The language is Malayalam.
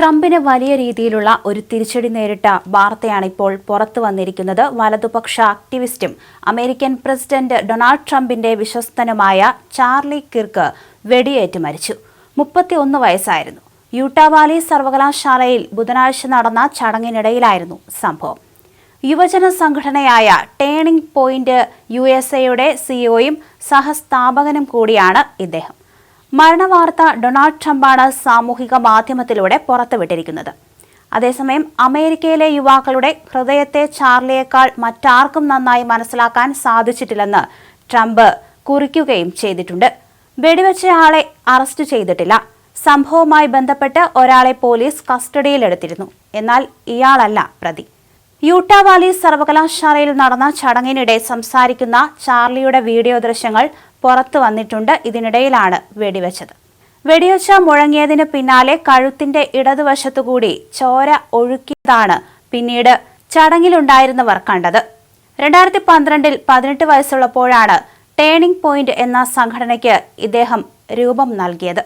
ട്രംപിന് വലിയ രീതിയിലുള്ള ഒരു തിരിച്ചടി നേരിട്ട വാർത്തയാണ് ഇപ്പോൾ പുറത്തു വന്നിരിക്കുന്നത്. വലതുപക്ഷ ആക്ടിവിസ്റ്റും അമേരിക്കൻ പ്രസിഡന്റ് ഡൊണാൾഡ് ട്രംപിന്റെ വിശ്വസ്തനുമായ ചാർലി കിർക്ക് വെടിയേറ്റ് മരിച്ചു. മുപ്പത്തിയൊന്ന് വയസ്സായിരുന്നു. യൂട്ടാവാലി സർവകലാശാലയിൽ ബുധനാഴ്ച നടന്ന ചടങ്ങിനിടയിലായിരുന്നു സംഭവം. യുവജന സംഘടനയായ ടേണിംഗ് പോയിന്റ് യു എസ് എയുടെ സിഇഒയും സഹസ്ഥാപകനും കൂടിയാണ് ഇദ്ദേഹം. മരണവാർത്ത ഡൊണാൾഡ് ട്രംപാണ് സാമൂഹിക മാധ്യമത്തിലൂടെ പുറത്തുവിട്ടിരിക്കുന്നത്. അതേസമയം അമേരിക്കയിലെ യുവാക്കളുടെ ഹൃദയത്തെ ചാർലിയേക്കാൾ മറ്റാർക്കും നന്നായി മനസ്സിലാക്കാൻ സാധിച്ചിട്ടില്ലെന്ന് ട്രംപ് കുറിക്കുകയും ചെയ്തിട്ടുണ്ട്. വെടിവെച്ചയാളെ അറസ്റ്റ് ചെയ്തിട്ടില്ല. സംഭവവുമായി ബന്ധപ്പെട്ട് ഒരാളെ പോലീസ് കസ്റ്റഡിയിലെടുത്തിരുന്നു. എന്നാൽ ഇയാളല്ല പ്രതി. യൂട്ടാ വാലി സർവകലാശാലയിൽ നടന്ന ചടങ്ങിനിടെ സംസാരിക്കുന്ന ചാർലിയുടെ വീഡിയോ ദൃശ്യങ്ങൾ പുറത്തു വന്നിട്ടുണ്ട്. ഇതിനിടയിലാണ് വെടിവെച്ചത്. വെടിവെച്ച മുഴങ്ങിയതിന് പിന്നാലെ കഴുത്തിന്റെ ഇടതുവശത്തുകൂടി ചോര ഒഴുക്കിയതാണ് പിന്നീട് ചടങ്ങിലുണ്ടായിരുന്നവർ കണ്ടത്. രണ്ടായിരത്തി പന്ത്രണ്ടിൽ പതിനെട്ട് വയസ്സുള്ളപ്പോഴാണ് ടേണിംഗ് പോയിന്റ് എന്ന സംഘടനയ്ക്ക് ഇദ്ദേഹം രൂപം നൽകിയത്.